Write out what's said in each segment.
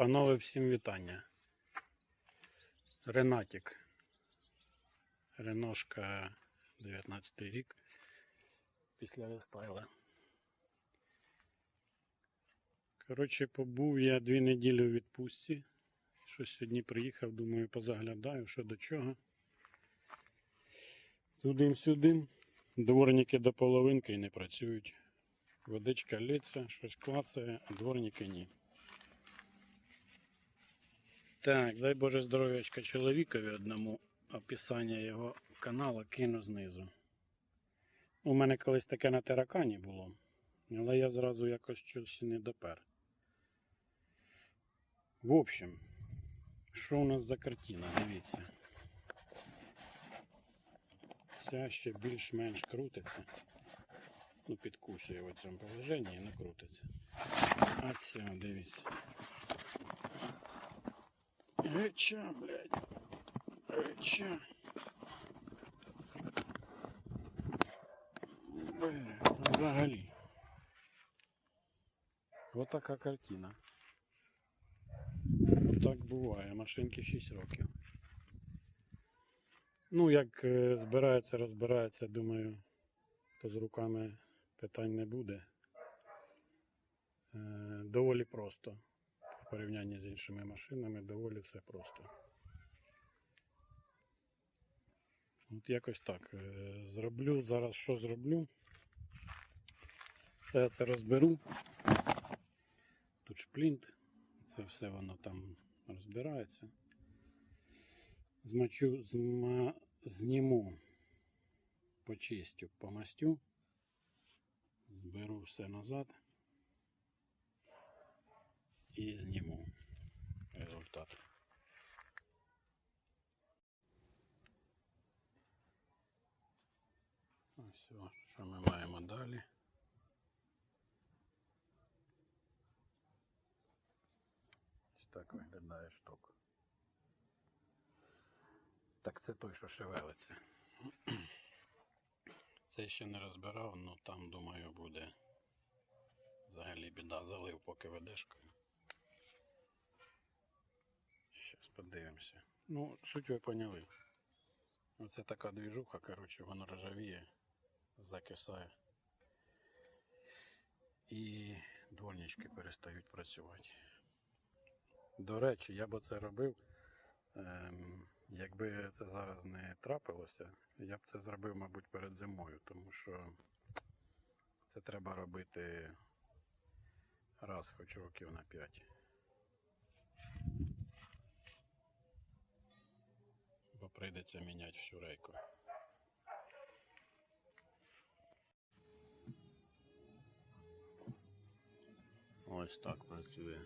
Панове, всім вітання. Ренатік. Реношка 19 рік. Після рестайла. Коротше, побув я дві неділі у відпустці. Що сьогодні приїхав, думаю, позаглядаю, що до чого. Тудим-сюдим. Дворники до половинки і не працюють. Водичка лється, щось клацає, а дворники ні. Так, дай Боже здоров'ячка чоловікові одному. Описання його каналу кину знизу. У мене колись таке на таракані було, але я зразу якось щось не допер. В общем, що у нас за картина? Дивіться. Ця ще більш-менш крутиться. Ну, підкусує в цьому положенні і не крутиться. А ця, дивіться. Геча, блядь. Геча. Блядь, взагалі. Ось така картина. Так буває, машинки 6 років. Ну, як е, збирається, розбирається, думаю, то з руками питань не буде. Е, Доволі просто. В порівнянні з іншими машинами доволі все просто. От якось так. е, Зроблю зараз що зроблю. Все це розберу. Тут шплінт. Це все воно там розбирається. Змочу, зма, зніму, почистю, помастю. Зберу все назад і зніму результат. Ось, що ми маємо далі. Ось так виглядає штук. Так це той, що шевелиться. Це ще не розбирав, ну там, думаю, буде взагалі біда. Залив поки ведешкою. Подивимося. Ну, суть ви поняли. Оце така двіжуха, коротше, воно ржавіє, закисає. І дворнички перестають працювати. До речі, я б це робив. Ем, якби це зараз не трапилося, я б це зробив, мабуть, перед зимою, тому що це треба робити раз, хоч років на 5. Прийдеться міняти всю рейку. Ось так працює.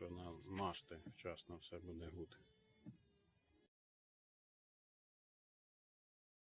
Так що на машти вчасно все буде гуд.